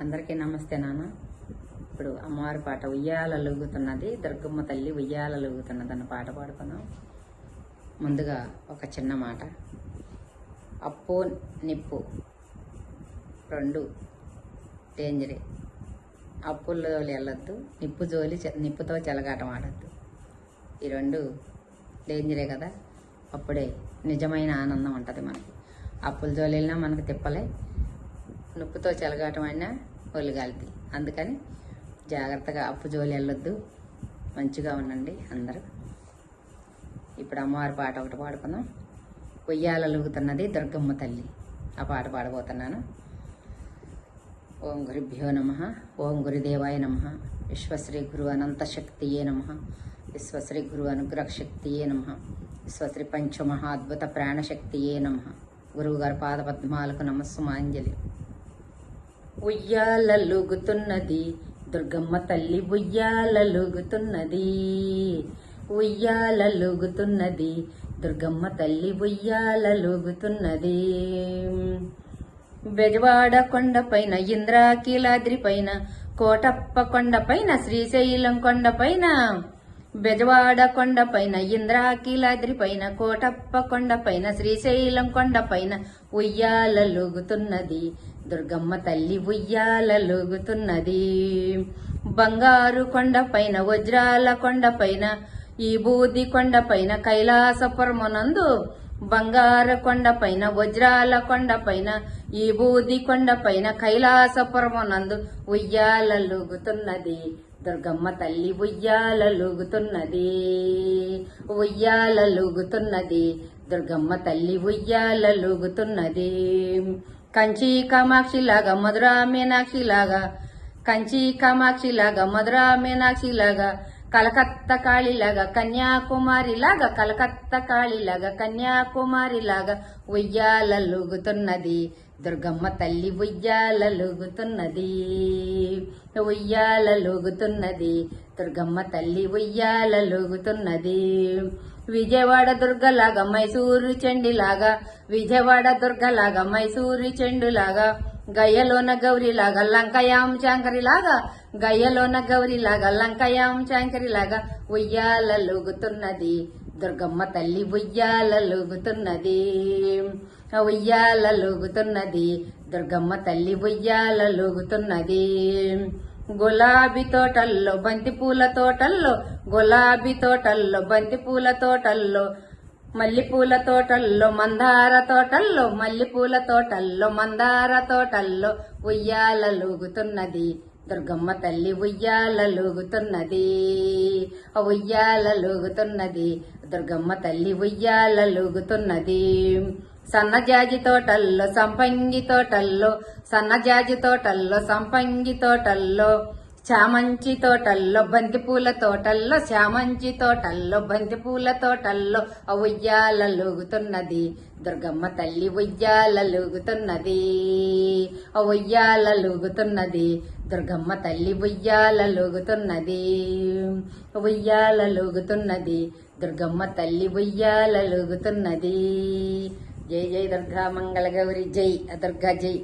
అందరికీ నమస్తే నాన్న. ఇప్పుడు అమ్మవారి పాట ఉయ్యాలలుగుతున్నది దుర్గమ్మ తల్లి ఉయ్యాలలుగుతున్నది అన్న పాట పాడుకున్నాం ముందుగా ఒక చిన్న మాట. అప్పు నిప్పు రెండు డేంజరే అప్పుల్లో వెళ్ళొద్దు నిప్పు జోలి చె- నిప్పుతో చెలగాటం ఆడద్దు. ఈ రెండు డేంజరే కదా? అప్పుడే నిజమైన ఆనందం ఉంటుంది మనకి. అప్పుల జోలి వెళ్ళినా మనకు తిప్పలే. నొప్పితో చెలగాటం అయినా ఒళ్ళు అందుకని జాగ్రత్తగా అప్పు జోలి వెళ్ళొద్దు. మంచిగా ఉండండి అందరూ. ఇప్పుడు అమ్మవారి పాట ఒకటి పాడుకుందాం. ఉయ్యాలలుగుతున్నది దుర్గమ్మ తల్లి. ఆ పాట పాడబోతున్నాను. ఓం గురుభ్యో నమ. ఓం గురుదేవాయ నమ. విశ్వశ్రీ గురు అనంత శక్తియే నమ. విశ్వశ్రీ గురు అనుగ్రహ శక్తియే నమ. విశ్వశ్రీ పంచమహా అద్భుత ప్రాణశక్తియే నమ. గురువుగారి పాదపద్మాలకు నమస్సుమాంజలి. ఉయ్యాలలుగుతున్నది. దుర్గమ్మ తల్లి ఉయ్యాలలుగుతున్నది. ఉయ్యాలలుగుతున్నది. దుర్గమ్మ తల్లి ఉయ్యాలలుగుతున్నది. బెజవాడ కొండపైన ఇంద్రాకీలాద్రి పైన కోటప్ప కొండపైన శ్రీశైలం కొండపైన బెజవాడ కొండపైన ఇంద్రాకీలాద్రి పైన కోటప్ప కొండపైన శ్రీశైలం కొండపైన ఉయ్యాలలుగుతున్నది. దుర్గమ్మ తల్లి ఉయ్యాలలుగుతున్నది బంగారు కొండపైన వజ్రాల కొండపైన ఈ బూది కొండపైన కైలాసపురమునందు బంగారు కొండపైన వజ్రాల కొండపైన ఈ బూది కొండపైన కైలాసపురమునందు ఉయ్యాలలుగుతున్నది దుర్గమ్మ తల్లి ఉయ్యాలలుగుతున్నది ఉయ్యాలలుగుతున్నది దుర్గమ్మ తల్లి ఉయ్యాలలుగుతున్నది కంచి కామాక్షిలాగా మధురా మీనాక్షి లాగా కంచి కామాక్షిలాగా మధురా మీనాక్షిలాగా కలకత్తా కాళిలాగా కన్యాకుమారిలాగా కలకత్తా కాళిలాగా కన్యాకుమారిలాగా ఉయ్యాలలుగుతున్నది. దుర్గమ్మ తల్లి ఉయ్యాలలుగుతున్నది ఉయ్యాలలుగుతున్నది దుర్గమ్మ తల్లి ఉయ్యాలలుగుతున్నది విజయవాడ దుర్గలాగా మైసూరు చెండిలాగా విజయవాడ దుర్గలాగా మైసూరు చెండులాగా గయ్యలోన గౌరిలాగా లంకయాం చాంకరిలాగా గయ్యలోన గౌరిలాగా లంకయాం చాంకరిలాగా ఉయ్యాలలుగుతున్నది దుర్గమ్మ తల్లి ఉయ్యాలలుగుతున్నది ఉయ్యాలలుగుతున్నది. దుర్గమ్మ తల్లి ఉయ్యాలలుగుతున్నది. గులాబీ తోటల్లో బంతి పూల తోటల్లో గులాబీ తోటల్లో బంతి పూల తోటల్లో మల్లెపూల తోటల్లో మందార తోటల్లో మల్లెపూల తోటల్లో మందార తోటల్లో ఉయ్యాలలుగుతున్నది. దుర్గమ్మ తల్లి ఉయ్యాలలుగుతున్నది. ఉయ్యాలలుగుతున్నది. దుర్గమ్మ తల్లి ఉయ్యాలలుగుతున్నది. సన్నజాజి తోటల్లో సంపంగి తోటల్లో సన్నజాజి తోటల్లో సంపంగి తోటల్లో చామంచి తోటల్లో బంతిపూల తోటల్లో చామంచి తోటల్లో బంతిపూల తోటల్లో ఉయ్యాలలుగుతున్నది దుర్గమ్మ తల్లి ఉయ్యాలలుగుతున్నది ఉయ్యాలలుగుతున్నది దుర్గమ్మ తల్లి ఉయ్యాలలుగుతున్నది ఉయ్యాలలుగుతున్నది దుర్గమ్మ తల్లి ఉయ్యాలలుగుతున్నది జై జై దుర్గా మంగళ గౌరి జై దుర్గా జై.